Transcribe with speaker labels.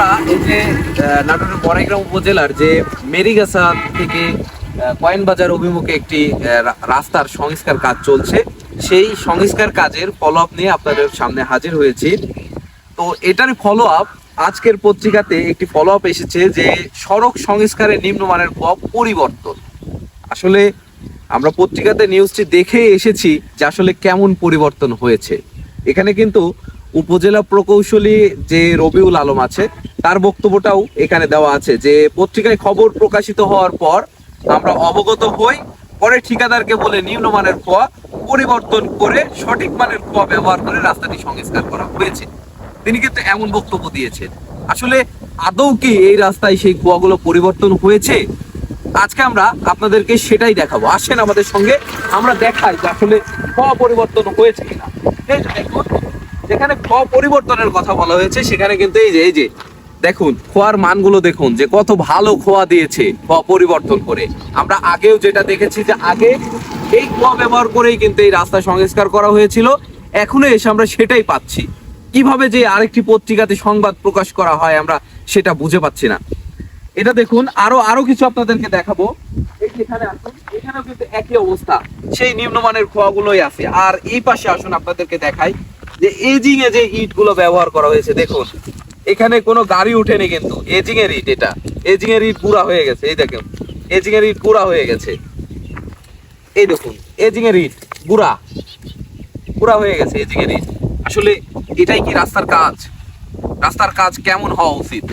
Speaker 1: আমরা এই যে নাটোরের বড়াইগ্রাম উপজেলার যে মেরিগাছা থেকে কয়েনবাজার অভিমুখে একটি রাস্তার সংস্কার কাজ চলছে। সেই সংস্কার কাজের ফলো আপ নিয়ে আপনাদের সামনে হাজির হয়েছি। তো এটার ফলো আপ আজকের পত্রিকাতে একটি ফলো আপ এসেছে যে, সড়ক সংস্কারের নিম্নমানের পথ পরিবর্তন। আসলে আমরা পত্রিকাতে নিউজটি দেখে এসেছি যে আসলে কেমন পরিবর্তন হয়েছে। এখানে কিন্তু উপজেলা প্রকৌশলী যে রবিউল আলম আছে, তার বক্তব্যটাও এখানে দেওয়া আছে যে, পত্রিকায় খবর প্রকাশিত হওয়ার পর আমরা অবগত হই, পরে ঠিকাদারকে বলে নিম্নমানের কুয়া পরিবর্তন করে সঠিক মানের কুয়া ব্যবহার করে রাস্তাটি সংস্কার করা হয়েছে। তিনি কিন্তু এমন বক্তব্য দিয়েছেন। আসলে আদৌ কি এই রাস্তায় সেই কুয়াগুলো পরিবর্তন হয়েছে? আজকে আমরা আপনাদেরকে সেটাই দেখাবো। আসেন আমাদের সঙ্গে, আমরা দেখাই যে আসলে ক পরিবর্তন হয়েছে কিনা। দেখুন যেখানে ক পরিবর্তনের কথা বলা হয়েছে, সেখানে কিন্তু এই যে এই যে, দেখুন, খোয়ার মানগুলো দেখুন, যে কত ভালো খোয়া দিয়েছে ক পরিবর্তন করে। আমরা আগেও যেটা দেখেছি যে আগে এই খোয়া ব্যবহার করেই কিন্তু এই রাস্তা সংস্কার করা হয়েছিল এখনও এসে আমরা সেটাই পাচ্ছি। কীভাবে যে আরেকটি পত্রিকাতে সংবাদ প্রকাশ করা হয় আমরা সেটা বুঝে পাচ্ছি না। এটা দেখুন, আরও আরও কিছু আপনাদেরকে দেখাবো। এখানে আসুন, এখানেও কিন্তু একই অবস্থা, সেই নিম্নমানের খোয়াগুলোই আছে। আর এই পাশে আসুন, আপনাদেরকে দেখাই যে এজিং এ যে ইটগুলো ব্যবহার করা হয়েছে, দেখুন। এখানে কোনো গাড়ি উঠেনি কিন্তু। এজিং এর ইট এটা। এজিং এর ইট পুরা হয়ে গেছে, এই দেখেন। এজিং এর ইট পুরা হয়ে গেছে। এই দেখুন এজিং এর ইট পুরা। পুরা হয়ে গেছে এজিং এর ইট আসলে এটাই কি রাস্তার কাজ? রাস্তার কাজ কেমন হওয়া উচিত?